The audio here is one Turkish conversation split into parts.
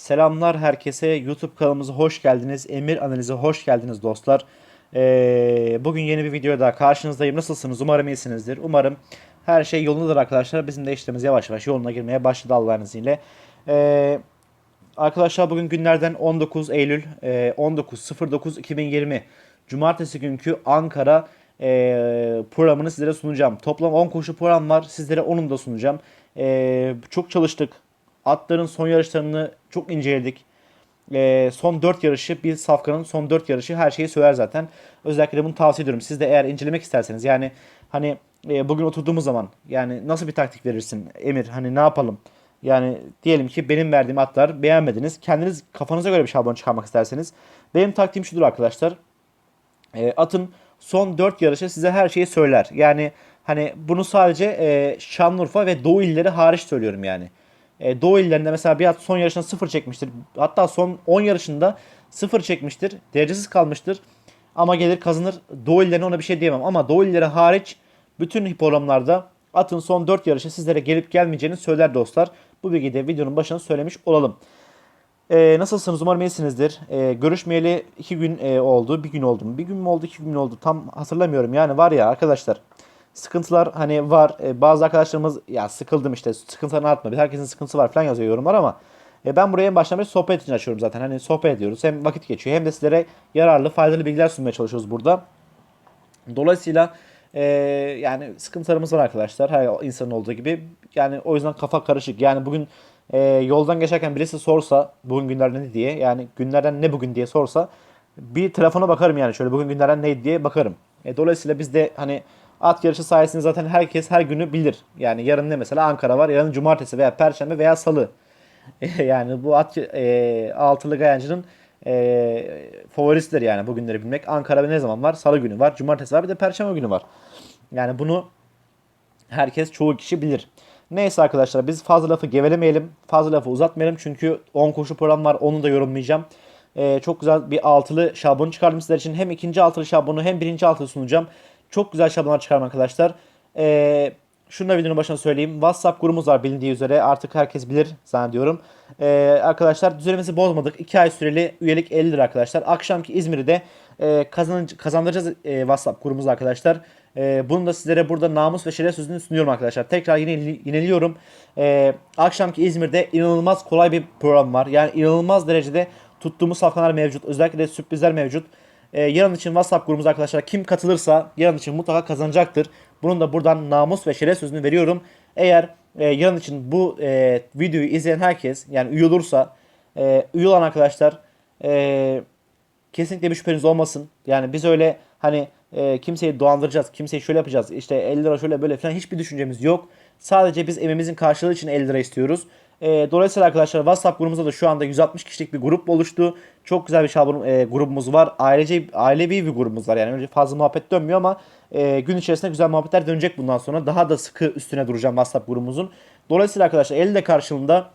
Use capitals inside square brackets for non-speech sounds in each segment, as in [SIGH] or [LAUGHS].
Selamlar herkese. YouTube kanalımıza hoş geldiniz. Emir Analiz'e hoş geldiniz dostlar. Ee, bugün yeni bir videoda daha karşınızdayım. Nasılsınız? Umarım iyisinizdir. Umarım her şey yolundadır arkadaşlar. Bizim de işlerimiz yavaş yavaş yoluna girmeye başladı Allah'ın izniyle. Ee, arkadaşlar bugün günlerden 19 Eylül e, 19.09.2020 Cumartesi günkü Ankara e, programını sizlere sunacağım. Toplam 10 koşu program var. Sizlere onun da sunacağım. E, çok çalıştık. Atların son yarışlarını çok inceledik. Ee, son 4 yarışı bir safkanın son 4 yarışı her şeyi söyler zaten. Özellikle bunu tavsiye ediyorum. Siz de eğer incelemek isterseniz yani hani e, bugün oturduğumuz zaman yani nasıl bir taktik verirsin Emir hani ne yapalım? Yani diyelim ki benim verdiğim atlar beğenmediniz. Kendiniz kafanıza göre bir şablon çıkarmak isterseniz. Benim taktiğim şudur arkadaşlar. E, atın son 4 yarışı size her şeyi söyler. Yani hani bunu sadece e, Şanlıurfa ve Doğu illeri hariç söylüyorum yani. E, Doğu illerinde mesela Biat son yarışında 0 çekmiştir. Hatta son 10 yarışında 0 çekmiştir. Derecesiz kalmıştır. Ama gelir kazanır. Doğu illerine ona bir şey diyemem. Ama Doğu illeri hariç bütün hipodromlarda atın son 4 yarışı sizlere gelip gelmeyeceğini söyler dostlar. Bu bilgiyi de videonun başına söylemiş olalım. E, nasılsınız? Umarım iyisinizdir. E, görüşmeyeli 2 gün e, oldu. 1 gün oldu mu? 1 gün mü oldu? 2 gün mü oldu? Tam hatırlamıyorum. Yani var ya arkadaşlar sıkıntılar hani var. E, bazı arkadaşlarımız ya sıkıldım işte sıkıntılarını atma. Herkesin sıkıntısı var falan yazıyor yorumlar ama e, ben buraya en baştan beri sohbet için açıyorum zaten. Hani sohbet ediyoruz. Hem vakit geçiyor hem de sizlere yararlı, faydalı bilgiler sunmaya çalışıyoruz burada. Dolayısıyla e, yani sıkıntılarımız var arkadaşlar. Her insanın olduğu gibi. Yani o yüzden kafa karışık. Yani bugün e, yoldan geçerken birisi sorsa bugün günlerden ne diye yani günlerden ne bugün diye sorsa bir telefona bakarım yani şöyle bugün günlerden ne diye bakarım. E, dolayısıyla biz de hani At yarışı sayesinde zaten herkes her günü bilir. Yani yarın ne mesela Ankara var. Yarın cumartesi veya perşembe veya salı. [LAUGHS] yani bu at e, altılı gayancının e, favorisidir yani bugünleri bilmek. Ankara'da ne zaman var? Salı günü var. Cumartesi var. Bir de perşembe günü var. Yani bunu herkes çoğu kişi bilir. Neyse arkadaşlar biz fazla lafı gevelemeyelim. Fazla lafı uzatmayalım. Çünkü 10 koşu program var. Onu da yorumlayacağım. Ee, çok güzel bir altılı şablonu çıkardım sizler için. Hem ikinci altılı şablonu hem birinci altılı sunacağım. Çok güzel şablonlar çıkarım arkadaşlar. Ee, şunu da videonun başına söyleyeyim. WhatsApp grubumuz var bilindiği üzere. Artık herkes bilir zannediyorum. Ee, arkadaşlar düzenimizi bozmadık. 2 ay süreli üyelik 50 lira arkadaşlar. Akşamki İzmir'i de e, kazan, kazandıracağız e, WhatsApp grubumuz arkadaşlar. E, bunu da sizlere burada namus ve şeref sözünü sunuyorum arkadaşlar. Tekrar yine yineliyorum. E, akşamki İzmir'de inanılmaz kolay bir program var. Yani inanılmaz derecede tuttuğumuz safkanlar mevcut. Özellikle de sürprizler mevcut. E, yarın için WhatsApp grubumuz arkadaşlar kim katılırsa yarın için mutlaka kazanacaktır. Bunun da buradan namus ve şeref sözünü veriyorum. Eğer e, yarın için bu e, videoyu izleyen herkes yani üye olursa e, üye olan arkadaşlar e, kesinlikle bir şüpheniz olmasın. Yani biz öyle hani e, kimseyi dolandıracağız, kimseyi şöyle yapacağız, işte 50 lira şöyle böyle falan hiçbir düşüncemiz yok. Sadece biz emeğimizin karşılığı için 50 lira istiyoruz. E, dolayısıyla arkadaşlar WhatsApp grubumuzda da şu anda 160 kişilik bir grup oluştu. Çok güzel bir şablon e, grubumuz var. Ailece ailevi bir grubumuz var. Yani önce fazla muhabbet dönmüyor ama e, gün içerisinde güzel muhabbetler dönecek bundan sonra. Daha da sıkı üstüne duracağım WhatsApp grubumuzun. Dolayısıyla arkadaşlar 50 de karşılığında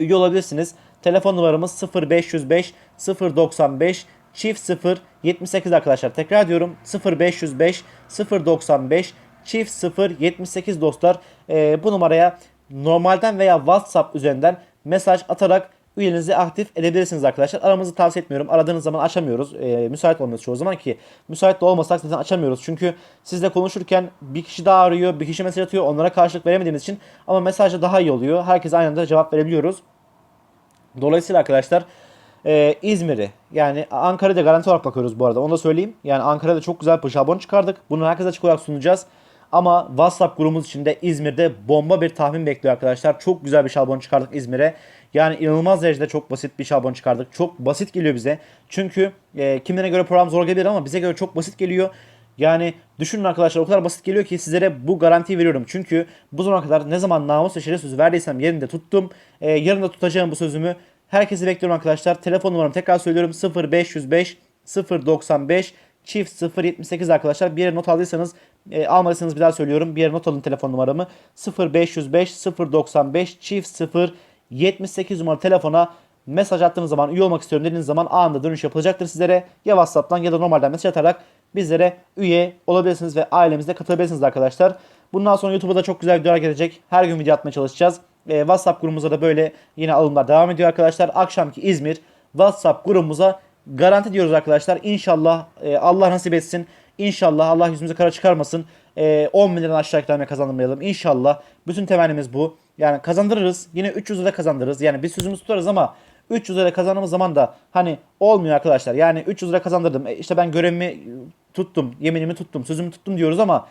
üye olabilirsiniz. Telefon numaramız 0505 095 çift 0 78 arkadaşlar. Tekrar diyorum 0505 095 çift 0 78 dostlar. E, bu numaraya normalden veya WhatsApp üzerinden mesaj atarak üyeliğinizi aktif edebilirsiniz arkadaşlar. Aramızı tavsiye etmiyorum. Aradığınız zaman açamıyoruz. E, müsait olmuyoruz çoğu zaman ki müsait de olmasak zaten açamıyoruz. Çünkü sizle konuşurken bir kişi daha arıyor, bir kişi mesaj atıyor. Onlara karşılık veremediğimiz için ama mesajda daha iyi oluyor. Herkes aynı anda cevap verebiliyoruz. Dolayısıyla arkadaşlar e, İzmir'i yani Ankara'da garanti olarak bakıyoruz bu arada. Onu da söyleyeyim. Yani Ankara'da çok güzel bir şablon çıkardık. Bunu herkese açık olarak sunacağız. Ama WhatsApp grubumuz içinde İzmir'de bomba bir tahmin bekliyor arkadaşlar. Çok güzel bir şablon çıkardık İzmir'e. Yani inanılmaz derecede çok basit bir şablon çıkardık. Çok basit geliyor bize. Çünkü e, kimlerine göre program zor gelebilir ama bize göre çok basit geliyor. Yani düşünün arkadaşlar o kadar basit geliyor ki sizlere bu garantiyi veriyorum. Çünkü bu zamana kadar ne zaman namus ve şeref sözü verdiysem yerinde tuttum. E, yarın da tutacağım bu sözümü. Herkesi bekliyorum arkadaşlar. Telefon numaramı tekrar söylüyorum 0505 095 çift 078 arkadaşlar. Bir yere not aldıysanız e, almadıysanız bir daha söylüyorum. Bir yere not alın telefon numaramı. 0505 095 çift 0 78 numaralı telefona mesaj attığınız zaman üye olmak istiyorum dediğiniz zaman anında dönüş yapılacaktır sizlere. Ya WhatsApp'tan ya da normalden mesaj atarak bizlere üye olabilirsiniz ve ailemizde katılabilirsiniz arkadaşlar. Bundan sonra YouTube'da çok güzel videolar gelecek. Her gün video atmaya çalışacağız. E, WhatsApp grubumuza da böyle yine alımlar devam ediyor arkadaşlar. Akşamki İzmir WhatsApp grubumuza garanti diyoruz arkadaşlar. İnşallah e, Allah nasip etsin. İnşallah Allah yüzümüze kara çıkarmasın. E, 10 bin liradan aşağı ikramiye kazandırmayalım. İnşallah. Bütün temennimiz bu. Yani kazandırırız. Yine 300 lira kazandırırız. Yani biz sözümüzü tutarız ama 300 lira kazandığımız zaman da hani olmuyor arkadaşlar. Yani 300 lira kazandırdım. E, işte ben görevimi tuttum. Yeminimi tuttum. Sözümü tuttum diyoruz ama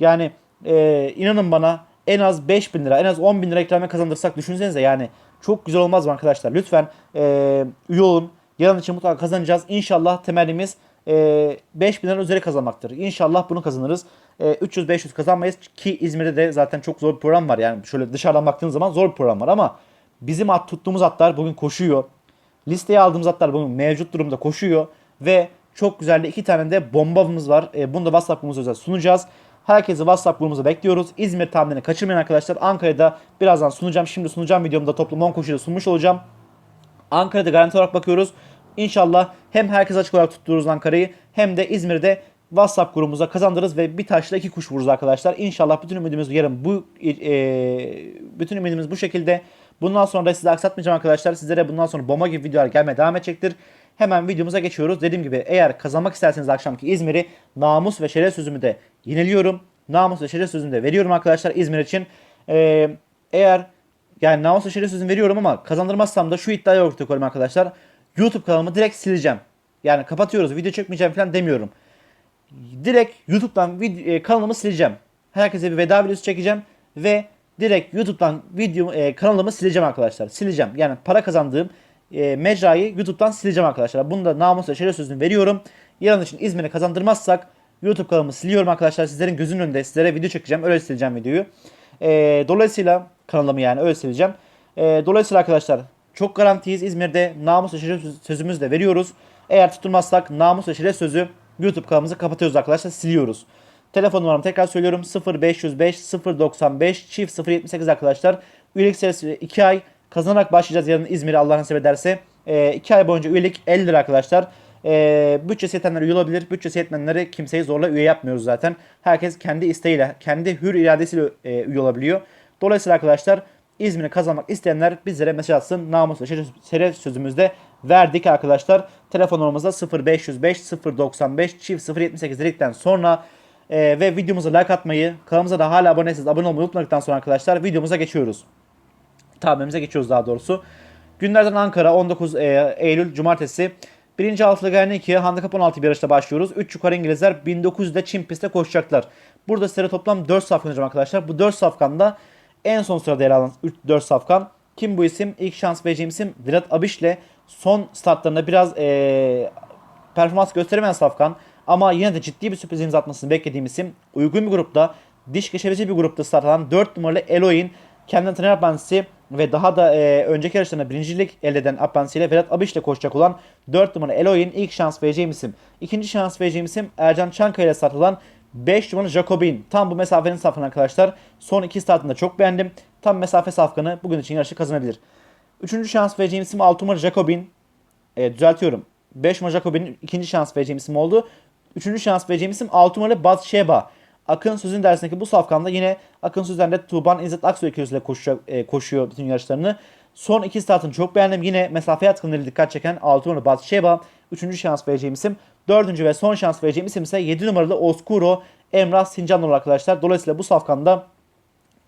yani e, inanın bana en az 5 bin lira en az 10 bin lira ikramiye kazandırsak düşünsenize yani çok güzel olmaz mı arkadaşlar? Lütfen e, üye olun. Yarın için mutlaka kazanacağız. İnşallah temennimiz e, 5 bin lira üzeri kazanmaktır. İnşallah bunu kazanırız. E, 300-500 kazanmayız ki İzmir'de de zaten çok zor bir program var. Yani şöyle dışarıdan baktığınız zaman zor bir program var ama bizim at tuttuğumuz atlar bugün koşuyor. Listeye aldığımız atlar bugün mevcut durumda koşuyor ve çok güzel de iki tane de bombamız var. E, bunu da WhatsApp grubumuza özel sunacağız. Herkesi WhatsApp grubumuza bekliyoruz. İzmir tahminini kaçırmayın arkadaşlar. Ankara'da birazdan sunacağım. Şimdi sunacağım videomda toplam 10 koşuyu da sunmuş olacağım. Ankara'da garanti olarak bakıyoruz. İnşallah hem herkes açık olarak tuttururuz Ankara'yı hem de İzmir'de WhatsApp grubumuza kazandırırız ve bir taşla iki kuş vururuz arkadaşlar. İnşallah bütün ümidimiz yarın bu e, bütün ümidimiz bu şekilde. Bundan sonra da sizi aksatmayacağım arkadaşlar. Sizlere bundan sonra bomba gibi videolar gelmeye devam edecektir. Hemen videomuza geçiyoruz. Dediğim gibi eğer kazanmak isterseniz akşamki İzmir'i namus ve şeref sözümü de yeniliyorum. Namus ve şeref sözümü de veriyorum arkadaşlar İzmir için. Ee, eğer yani namus ve şeref sözümü veriyorum ama kazandırmazsam da şu iddiayı ortaya koyayım arkadaşlar. YouTube kanalımı direkt sileceğim. Yani kapatıyoruz video çekmeyeceğim falan demiyorum. Direkt YouTube'dan video, kanalımı sileceğim. Herkese bir veda videosu çekeceğim ve direkt YouTube'dan video e, kanalımı sileceğim arkadaşlar. Sileceğim. Yani para kazandığım e, mecrayı YouTube'dan sileceğim arkadaşlar. Bunu da namus ve şeref sözünü veriyorum. Yarın için İzmir'i kazandırmazsak YouTube kanalımı siliyorum arkadaşlar. Sizlerin gözünün önünde sizlere video çekeceğim. Öyle sileceğim videoyu. E, dolayısıyla kanalımı yani öyle sileceğim. E, dolayısıyla arkadaşlar çok garantiyiz. İzmir'de namus ve şeref sözümüzü de veriyoruz. Eğer tutulmazsak namus ve şeref sözü YouTube kanalımızı kapatıyoruz arkadaşlar. Siliyoruz. Telefon numaramı tekrar söylüyorum. 0505 095 çift 078 arkadaşlar. Üyelik süresi 2 ay. Kazanarak başlayacağız yarın İzmir'e Allah nasip ederse. 2 ay boyunca üyelik 50 lira arkadaşlar. E, bütçesi yetenler üye olabilir. Bütçesi yetmeyenleri kimseyi zorla üye yapmıyoruz zaten. Herkes kendi isteğiyle, kendi hür iradesiyle e, üye olabiliyor. Dolayısıyla arkadaşlar İzmir'i kazanmak isteyenler bizlere mesaj atsın. Namus ve sözümüzde verdik arkadaşlar. Telefon numaramızda 0505 095 çift 078 dedikten sonra e, ve videomuza like atmayı, kanalımıza da hala aboneyseniz abone olmayı unutmadıktan sonra arkadaşlar videomuza geçiyoruz. Tahminimize geçiyoruz daha doğrusu. Günlerden Ankara 19 e, Eylül Cumartesi. Birinci altılı Gayne 2'ye handikap 16 bir yarışta başlıyoruz. 3 yukarı İngilizler 1900'de Çin pistte koşacaklar. Burada sizlere toplam 4 safkan hocam arkadaşlar. Bu 4 safkanda en son sırada yer alan 4 safkan. Kim bu isim? İlk şans vereceğim isim Virat Abiş'le son startlarında biraz ee, performans gösteremeyen safkan. Ama yine de ciddi bir sürpriz imza atmasını beklediğim isim. Uygun bir grupta, diş geçebilecek bir grupta start alan 4 numaralı Eloin. Kendine trainer apprentice'i ve daha da e, önceki yarışlarında birincilik elde eden apprentice'iyle Vedat Abiş ile koşacak olan 4 numaralı Eloin ilk şans vereceğim isim. İkinci şans vereceğim isim Ercan Çankaya ile start alan 5 numaralı Jacobin. Tam bu mesafenin safkanı arkadaşlar. Son iki startında çok beğendim. Tam mesafe safkanı bugün için yarışı kazanabilir. Üçüncü şans vereceğim isim 6 numaralı Jacobin. E, düzeltiyorum. 5 numaralı Jacobin'in ikinci şans vereceğim isim oldu. Üçüncü şans vereceğim isim 6 numaralı Batsheba. Akın Sözün dersindeki bu safkanda yine Akın Söz'den de Tuğban İzzet Aksoy ikilisiyle koşuyor, e, koşuyor bütün yarışlarını. Son iki startını çok beğendim. Yine mesafe yatkınlığı dikkat çeken 6 numaralı Batsheba. Üçüncü şans vereceğim isim. Dördüncü ve son şans vereceğim isim ise 7 numaralı Oscuro Emrah Sincanlı arkadaşlar. Dolayısıyla bu safkanda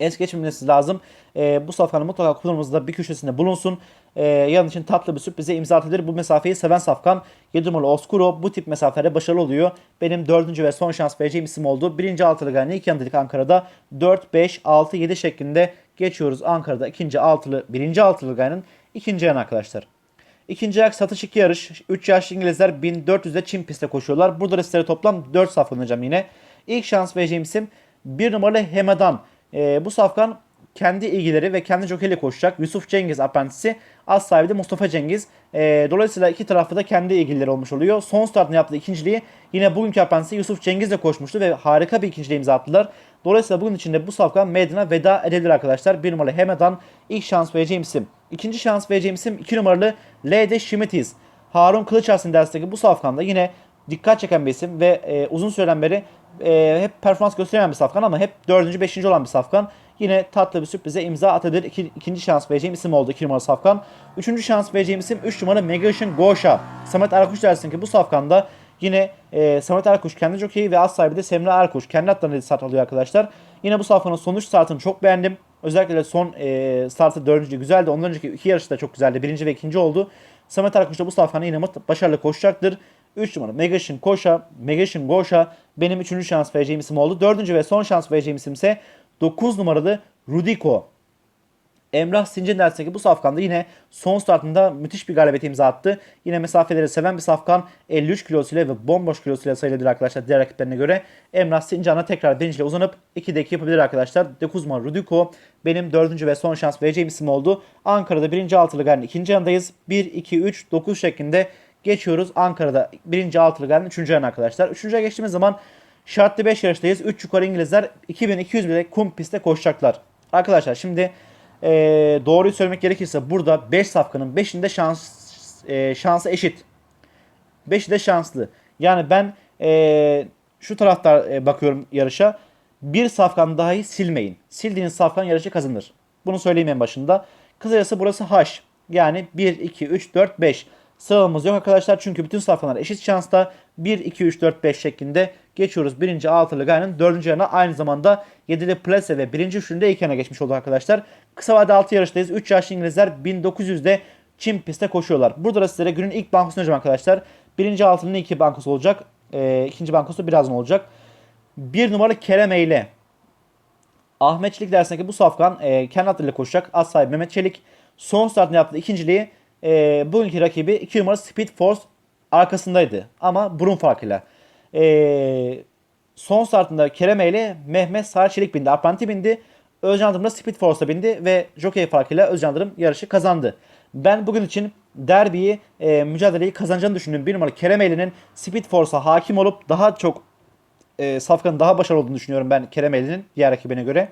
es geçmemesi lazım. E, bu safkanın mutlaka kutumumuzda bir köşesinde bulunsun. E, yarın için tatlı bir sürprize imza atabilir. Bu mesafeyi seven safkan 7 numaralı Oscuro bu tip mesafelerde başarılı oluyor. Benim dördüncü ve son şans vereceğim isim oldu. Birinci altılı gani ilk yandık Ankara'da 4, 5, 6, 7 şeklinde geçiyoruz Ankara'da. ikinci altılı, birinci altılı ganinin ikinci yan arkadaşlar. İkinci ayak satış iki yarış. 3 yaşlı İngilizler 1400'de Çin pistte koşuyorlar. Burada listelere toplam 4 saflanacağım yine. İlk şans vereceğim isim 1 numaralı Hemadan. E, bu safkan kendi ilgileri ve kendi jokeyle koşacak. Yusuf Cengiz apprentice'i az sahibi de Mustafa Cengiz. E, dolayısıyla iki tarafta da kendi ilgileri olmuş oluyor. Son startını yaptığı ikinciliği yine bugünkü apprentice'i Yusuf Cengiz de koşmuştu ve harika bir ikinciliği imza attılar. Dolayısıyla bugün içinde bu safkan meydana veda edilir arkadaşlar. Bir numaralı Hemedan ilk şans vereceğim isim. İkinci şans vereceğim isim 2 numaralı L.D. Schmittis. Harun Kılıçarslan dersteki bu safkanda yine dikkat çeken bir isim ve e, uzun süreden beri e, hep performans gösteremeyen bir safkan ama hep 4. 5. olan bir safkan. Yine tatlı bir sürprize imza atabilir. İki, ikinci şans vereceğim isim oldu 2 numaralı safkan. Üçüncü şans vereceğim isim 3 numaralı Megashon Goşa. Samet Erkuş dersin ki bu safkanda yine e, Samet Erkuş kendi jokeyi ve az sahibi de Semra Erkuş. Kendi atlarına start alıyor arkadaşlar. Yine bu safkanın sonuç startını çok beğendim. Özellikle son e, startı dördüncü güzeldi. Ondan önceki iki yarışı da çok güzeldi. Birinci ve ikinci oldu. Samet Erkuş da bu safhana yine başarılı koşacaktır. 3 numara Megashin Koşa, Megashin Goşa benim 3. şans vereceğim isim oldu. 4. ve son şans vereceğim isim ise 9 numaralı Rudiko. Emrah Sincin derse ki bu safkanda yine son startında müthiş bir galibiyet imza attı. Yine mesafeleri seven bir safkan 53 kilosuyla ve bomboş kilosuyla sayılabilir arkadaşlar diğer rakiplerine göre. Emrah Sincan'a tekrar birinciyle uzanıp 2'de 2 yapabilir arkadaşlar. 9 numara Rudiko benim 4. ve son şans vereceğim isim oldu. Ankara'da 1. altılı galin 2. yanındayız. 1, 2, 3, 9 şeklinde geçiyoruz. Ankara'da 1. altılı galin 3. yan arkadaşlar. 3.'e geçtiğimiz zaman şartlı 5 yarıştayız. 3 yukarı İngilizler 2200 bile kum pistte koşacaklar. Arkadaşlar şimdi e, doğruyu söylemek gerekirse burada 5 safkanın 5'inde şans e, şansı eşit. 5'i de şanslı. Yani ben e, şu tarafta e, bakıyorum yarışa. Bir safkan dahi silmeyin. Sildiğiniz safkan yarışı kazanır. Bunu söyleyeyim en başında. Kısacası burası H. Yani 1, 2, 3, 4, 5. Sıralamamız yok arkadaşlar çünkü bütün safkanlar eşit şansta 1, 2, 3, 4, 5 şeklinde geçiyoruz. Birinci altılı gayenin dördüncü yana aynı zamanda 7'li plase ve birinci üçlünde ilk yana geçmiş oldu arkadaşlar. Kısa vade altı yarıştayız. 3 yaşlı İngilizler 1900'de Çin pistte koşuyorlar. Burada da sizlere günün ilk bankosunu önce arkadaşlar. Birinci altının iki bankosu olacak. E, ikinci bankosu birazdan olacak. Bir numaralı Kerem Eyle. Ahmet Çelik dersindeki bu safkan e, kendi adıyla koşacak. Az sahibi Mehmet Çelik. Son startını yaptığı ikinciliği e, bugünkü rakibi 2 numara Speed Force arkasındaydı. Ama burun farkıyla. E, son startında Kerem ile Mehmet Sarçelik bindi. Apranti bindi. Özcan da Speed Force'a bindi ve jockey farkıyla Özcan yarışı kazandı. Ben bugün için derbiyi, e, mücadeleyi kazanacağını düşündüğüm bir numaralı Kerem Eli'nin Speed Force'a hakim olup daha çok e, safkanın daha başarılı olduğunu düşünüyorum ben Kerem Eli'nin diğer rakibine göre.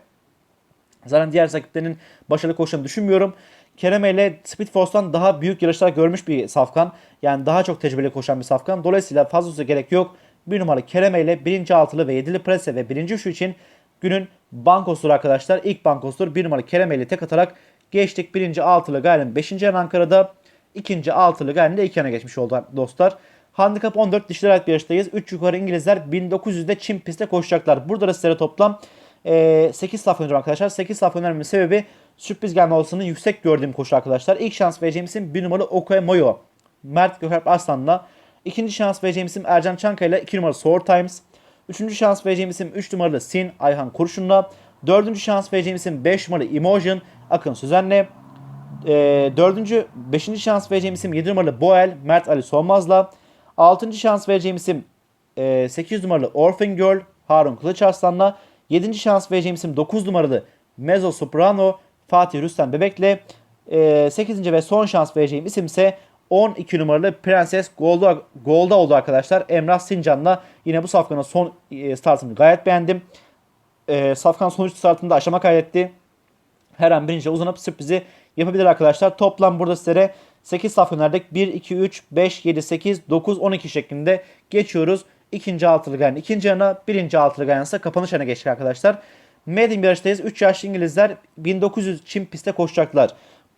Zaten diğer rakiplerinin başarılı koşacağını düşünmüyorum. Kerem ile Speed Force'tan daha büyük yarışlar görmüş bir safkan. Yani daha çok tecrübeli koşan bir safkan. Dolayısıyla fazlası gerek yok. Bir numaralı Kerem ile birinci altılı ve yedili prese ve birinci üçlü için günün bankosudur arkadaşlar. İlk bankosudur. Bir numaralı Kerem ile tek atarak geçtik. Birinci altılı Gayrı'nın beşinci yan Ankara'da. ikinci altılı Gayrı'nın de iki yana geçmiş oldu dostlar. Handikap 14 dişler ait bir yarıştayız. 3 yukarı İngilizler 1900'de Çin pistte koşacaklar. Burada da sizlere toplam e, 8 saf önereceğim arkadaşlar. 8 saf önermemin sebebi sürpriz gelme olasılığını yüksek gördüğüm koşu arkadaşlar. İlk şans vereceğim isim 1 numaralı Okoye Moyo. Mert Gökalp Arslan'la. İkinci şans vereceğim isim Ercan Çankaya ile 2 numaralı Sour Times. Üçüncü şans vereceğim isim 3 numaralı Sin Ayhan Kurşun'la. Dördüncü şans vereceğim isim 5 numaralı Emotion Akın Sözen'le. E, dördüncü, beşinci şans vereceğim isim 7 numaralı Boel Mert Ali Solmaz'la. Altıncı şans vereceğim isim e, 8 numaralı Orphan Girl Harun Kılıç Arslan'la. Yedinci şans vereceğim isim 9 numaralı Mezzo Soprano Fatih Rüstem Bebek'le. E, 8. ve son şans vereceğim isim ise 12 numaralı Prenses Golda, Golda oldu arkadaşlar. Emrah Sincan'la yine bu safkanın son e, startını gayet beğendim. E, safkan sonuç startında aşama kaydetti. Her an birinci uzanıp sürprizi yapabilir arkadaşlar. Toplam burada sizlere 8 safkan verdik. 1, 2, 3, 5, 7, 8, 9, 12 şeklinde geçiyoruz. İkinci altılı gayen ikinci yana, birinci altılı gayen ise kapanış yana geçtik arkadaşlar. Medium yarıştayız. 3 yaşlı İngilizler 1900 Çin pistte koşacaklar.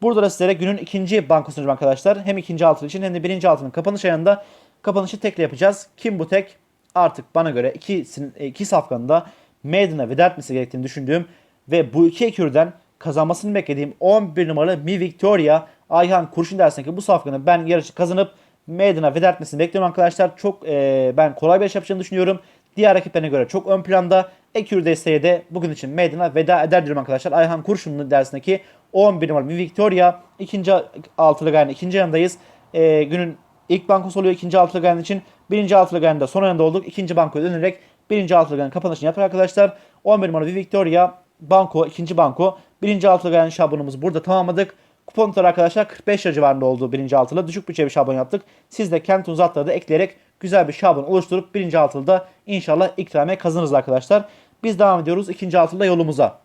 Burada da sizlere günün ikinci bankosunu arkadaşlar. Hem ikinci altılı için hem de birinci altının kapanış ayında kapanışı tekle yapacağız. Kim bu tek? Artık bana göre iki, iki safkanında Maiden'a veda etmesi gerektiğini düşündüğüm ve bu iki ekürden kazanmasını beklediğim 11 numaralı Mi Victoria Ayhan Kurşun dersin ki bu safkanı ben yarışı kazanıp Maiden'a veda etmesini bekliyorum arkadaşlar. Çok e, ben kolay bir iş yapacağını düşünüyorum. Diğer rakiplerine göre çok ön planda. Ekür desteği de bugün için Maiden'a veda eder diyorum arkadaşlar. Ayhan Kurşun'un dersindeki 11 numaralı Victoria. ikinci altılı gayenin ikinci yanındayız. E, günün ilk bankosu oluyor ikinci altılı gayenin için. Birinci altılı gayenin de son yanında olduk. İkinci bankoya dönerek birinci altılı gayenin kapanışını yapar arkadaşlar. 11 numaralı Victoria banko, ikinci banko. Birinci altılı gayenin şablonumuzu burada tamamladık. Kupon tutarı arkadaşlar 45 lira civarında olduğu birinci altılı. Düşük bütçe bir şablon yaptık. Siz de kent uzatları da ekleyerek güzel bir şablon oluşturup birinci altılıda inşallah ikramiye kazanırız arkadaşlar. Biz devam ediyoruz ikinci altılıda yolumuza.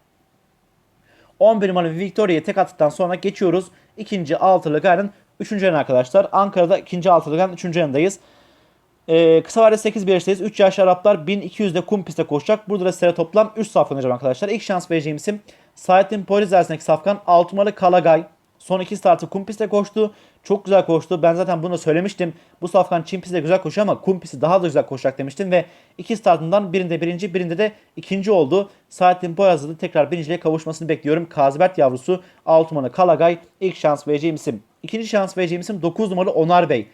11 numaralı Victoria'ya tek attıktan sonra geçiyoruz. ikinci altılı gayrın 3. yan arkadaşlar. Ankara'da ikinci altılı gayrın 3. yanındayız. Ee, kısa vadede 8 bir yarıştayız. 3 yaşlı Araplar 1200'de kum pistte koşacak. Burada da size toplam 3 safkan vereceğim arkadaşlar. İlk şans vereceğim isim Saadettin Poyraz dersindeki safkan 6 numaralı Kalagay. Son iki startı kum pistte koştu. Çok güzel koştu. Ben zaten bunu söylemiştim. Bu safkan çim pistte güzel koşuyor ama kum pisti daha da güzel koşacak demiştim. Ve iki startından birinde birinci birinde de ikinci oldu. Saadettin da tekrar birinciliğe kavuşmasını bekliyorum. Kazibert yavrusu 6 numaralı Kalagay ilk şans vereceğim isim. İkinci şans vereceğim isim 9 numaralı Onar Bey.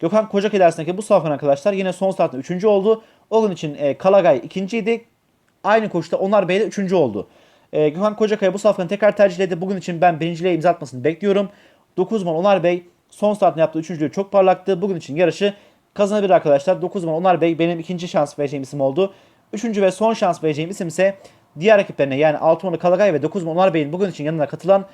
Gökhan Kocak ilerisindeki bu safkan arkadaşlar yine son startında 3. oldu. O gün için e, Kalagay ikinciydi. Aynı koşuda Onar Bey de 3. oldu. E, Gökhan Kocakaya bu safkanı tekrar tercihledi. Bugün için ben birinciliğe imza atmasını bekliyorum. 9 numaralı Onar Bey son startını yaptığı üçüncülüğü çok parlaktı. Bugün için yarışı kazanabilir arkadaşlar. 9 numaralı Onar Bey benim ikinci şans vereceğim isim oldu. Üçüncü ve son şans vereceğim isim ise diğer rakiplerine yani 6 numaralı Kalagay ve 9 numaralı Onar Bey'in bugün için yanına katılan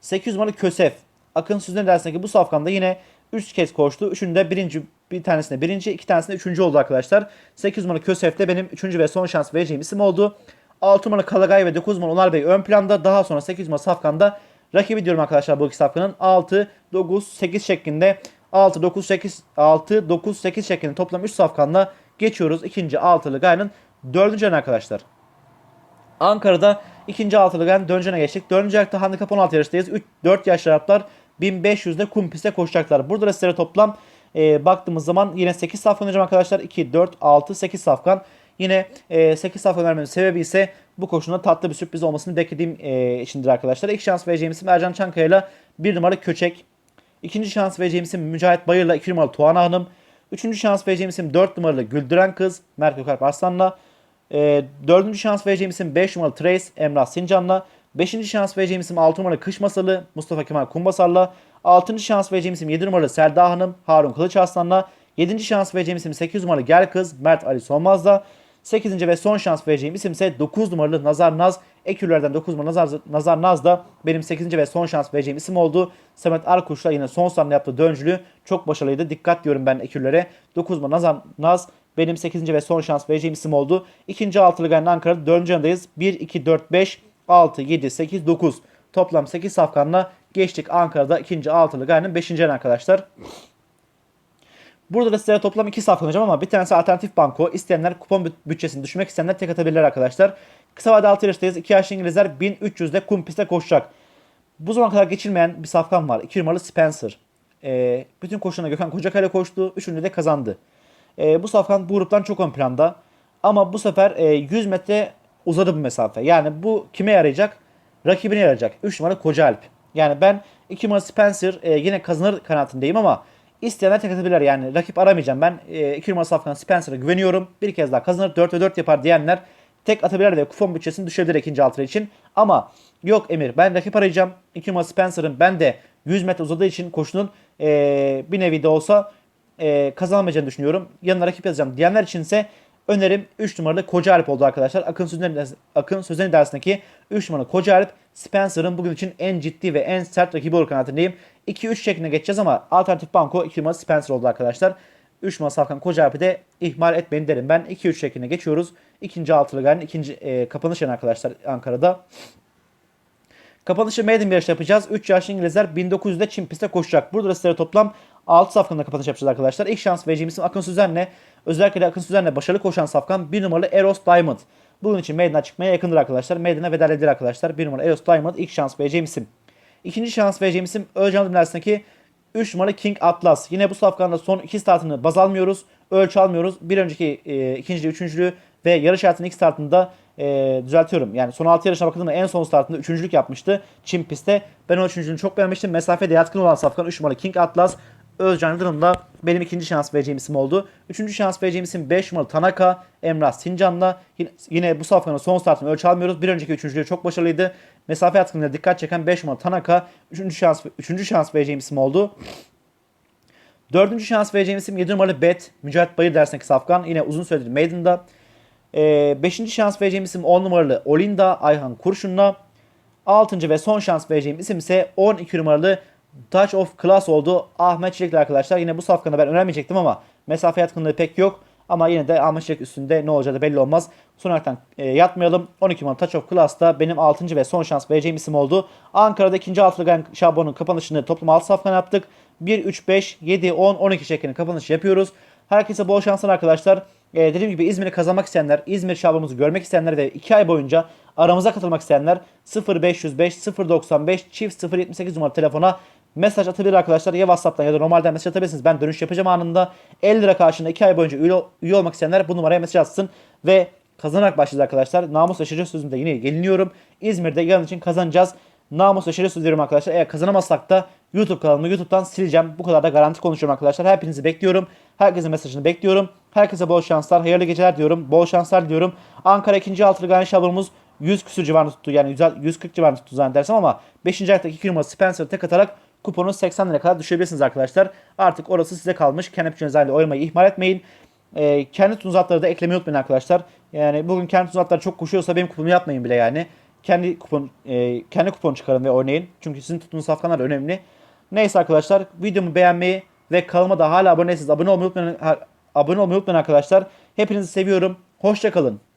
8 numaralı Kösef. Akın Süzden dersindeki bu safkanda yine 3 kez koştu. Üçünde birinci, bir tanesinde birinci, iki tanesinde üçüncü oldu arkadaşlar. 8 numaralı Kösef de benim üçüncü ve son şans vereceğim isim oldu. 6 numaralı Kalagay ve 9 numaralı Onar Bey ön planda. Daha sonra 8 numaralı Safkan'da rakibi diyorum arkadaşlar bu iki safkanın 6, 9, 8 şeklinde 6, 9, 8, 6, 9, 8 şeklinde toplam 3 safkanla geçiyoruz. ikinci altılı gayanın dördüncü ayına arkadaşlar. Ankara'da ikinci altılı gayanın dördüncü geçtik. Dördüncü ayakta handikap 16 yarıştayız. 3, 4 yaşlı Araplar 1500'de kum pistte koşacaklar. Burada da sizlere toplam e, baktığımız zaman yine 8 safkan arkadaşlar. 2, 4, 6, 8 safkan. Yine e, 8 safkan vermemin sebebi ise bu koşunda tatlı bir sürpriz olmasını beklediğim e, içindir arkadaşlar. İlk şans vereceğim isim Ercan Çankaya ile 1 numara Köçek. İkinci şans vereceğim isim Mücahit Bayır'la 2 numaralı Tuana Hanım. Üçüncü şans vereceğim isim 4 numaralı Güldüren Kız Mert Gökalp Arslan'la. E, dördüncü şans vereceğim isim 5 numaralı Trace Emrah Sincan'la. Beşinci şans vereceğim isim 6 numaralı Kış Masalı Mustafa Kemal Kumbasar'la. Altıncı şans vereceğim isim 7 numaralı Selda Hanım Harun Kılıç Arslan'la. Yedinci şans vereceğim isim 8 numaralı Gel Kız Mert Ali Solmaz'la. 8. ve son şans vereceğim isim ise 9 numaralı Nazar Naz. Ekürlerden 9 numaralı Nazar, Nazar Naz da benim 8. ve son şans vereceğim isim oldu. Samet Arkuş'la yine son saniye yaptığı döncülü çok başarılıydı. Dikkat diyorum ben ekürlere. 9 numaralı Nazar Naz benim 8. ve son şans vereceğim isim oldu. İkinci altılı gayrı Ankara'da 4. yanındayız. 1, 2, 4, 5, 6, 7, 8, 9. Toplam 8 safkanla geçtik Ankara'da ikinci altılı gayrının 5. yanı arkadaşlar. Burada da size toplam 2 saf kullanacağım ama bir tanesi alternatif banko. İsteyenler kupon büt- bütçesini düşürmek isteyenler tek atabilirler arkadaşlar. Kısa vade 6 yarıştayız. 2 yaşlı İngilizler 1300'de kum pistte koşacak. Bu zamana kadar geçilmeyen bir safkan var. 2 numaralı Spencer. Ee, bütün koşularına Gökhan Kocakay'la koştu. Üçünde de kazandı. Ee, bu safkan bu gruptan çok ön planda. Ama bu sefer e, 100 metre uzadı bu mesafe. Yani bu kime yarayacak? Rakibine yarayacak. 3 numara Koca Alp. Yani ben 2 numara Spencer e, yine kazanır kanaatindeyim ama isteyenler tek atabilirler. Yani rakip aramayacağım. Ben 2 numara safkan Spencer'a güveniyorum. Bir kez daha kazanır 4 ve 4 yapar diyenler tek atabilirler ve kupon bütçesini düşürebilir ikinci altı için. Ama yok Emir ben rakip arayacağım. 2 numara Spencer'ın ben de 100 metre uzadığı için koşunun e, bir nevi de olsa e, kazanamayacağını düşünüyorum. Yanına rakip yazacağım diyenler içinse önerim 3 numaralı Koca Alp oldu arkadaşlar. Akın Sözen, Akın Sözen dersindeki 3 numaralı Koca Alp Spencer'ın bugün için en ciddi ve en sert rakibi olur kanaatindeyim. 2-3 şeklinde geçeceğiz ama alternatif banko 2 numaralı Spencer oldu arkadaşlar. 3 numaralı Safkan Koca Alp'i de ihmal etmeyin derim ben. 2-3 şeklinde geçiyoruz. İkinci altılı gayrının ikinci e, kapanış yanı arkadaşlar Ankara'da. Kapanışı maiden bir yarış yapacağız. 3 yaşlı İngilizler 1900'de Çin pistte koşacak. Burada da sizlere toplam 6 safkanla kapanış yapacağız arkadaşlar. İlk şans vereceğim isim Akın Süzen'le. Özellikle de Akın Süzen'le başarılı koşan safkan 1 numaralı Eros Diamond. Bunun için meydana çıkmaya yakındır arkadaşlar. Meydana veda edilir arkadaşlar. 1 numaralı Eros Diamond ilk şans vereceğim isim. İkinci şans vereceğim isim Özcan Dinlersin'deki 3 numaralı King Atlas. Yine bu safkanda son 2 startını baz almıyoruz. Ölçü almıyoruz. Bir önceki e, ikinci, üçüncülüğü ve yarış hayatının ilk startında e, düzeltiyorum. Yani son 6 yarışına bakıldığında en son startında üçüncülük yapmıştı Çin pistte. Ben o üçüncülüğünü çok beğenmiştim. Mesafede yatkın olan safkan 3 numaralı King Atlas. Özcan Yıldırım da benim ikinci şans vereceğim isim oldu. Üçüncü şans vereceğim isim 5 numaralı Tanaka. Emrah Sincan'la. Yine, yine bu safkanın son startını ölçü almıyoruz. Bir önceki üçüncülüğü çok başarılıydı. Mesafe yatkınlığına dikkat çeken 5 numaralı Tanaka. Üçüncü şans, üçüncü şans vereceğim isim oldu. Dördüncü şans vereceğim isim 7 numaralı Bet. Mücahit Bayır dersindeki safkan. Yine uzun süredir Maiden'da. Ee, beşinci şans vereceğim isim 10 numaralı Olinda Ayhan Kurşun'la. Altıncı ve son şans vereceğim isim ise 12 numaralı Touch of Class oldu. Ahmet Çelik'le arkadaşlar. Yine bu safkanı ben önermeyecektim ama mesafe yatkınlığı pek yok. Ama yine de Çelik üstünde ne olacağı da belli olmaz. Son olarak e, yatmayalım. 12 numaralı Touch of Class'ta benim 6. ve son şans vereceğim isim oldu. Ankara'da ikinci altılı gan şablonun kapanışını toplam 6 safkan yaptık. 1, 3, 5, 7, 10, 12 şeklinde kapanış yapıyoruz. Herkese bol şanslar arkadaşlar. Ee, dediğim gibi İzmir'i kazanmak isteyenler, İzmir şablonumuzu görmek isteyenler ve 2 ay boyunca aramıza katılmak isteyenler 0505 095 çift 078 numaralı telefona mesaj atabilir arkadaşlar. Ya WhatsApp'tan ya da normalden mesaj atabilirsiniz. Ben dönüş yapacağım anında. 50 lira karşılığında 2 ay boyunca üye, üye olmak isteyenler bu numaraya mesaj atsın. Ve kazanarak başlayacağız arkadaşlar. Namus ve şeref sözünde yine geliniyorum. İzmir'de yarın için kazanacağız. Namus şeref söz veriyorum arkadaşlar. Eğer kazanamazsak da YouTube kanalımı YouTube'dan sileceğim. Bu kadar da garanti konuşuyorum arkadaşlar. Hepinizi bekliyorum. Herkesin mesajını bekliyorum. Herkese bol şanslar, hayırlı geceler diyorum. Bol şanslar diliyorum. Ankara 2. altılı gani şablonumuz 100 küsür civarında tuttu. Yani 100 140 civarında tuttu zannedersem ama 5. ayaktaki 2 numaralı Spencer'ı tek atarak kuponu 80 liraya kadar düşürebilirsiniz arkadaşlar. Artık orası size kalmış. Kendi bütçenizle oynamayı ihmal etmeyin. Ee, kendi tuzakları da eklemeyi unutmayın arkadaşlar. Yani bugün kendi tuzaklar çok koşuyorsa benim kuponumu yapmayın bile yani. Kendi kupon e, kendi kupon çıkarın ve oynayın. Çünkü sizin tuttuğunuz safkanlar önemli. Neyse arkadaşlar videomu beğenmeyi ve kanalıma da hala abone değilseniz abone olmayı unutmayın, abone olmayı unutmayın arkadaşlar. Hepinizi seviyorum. Hoşçakalın.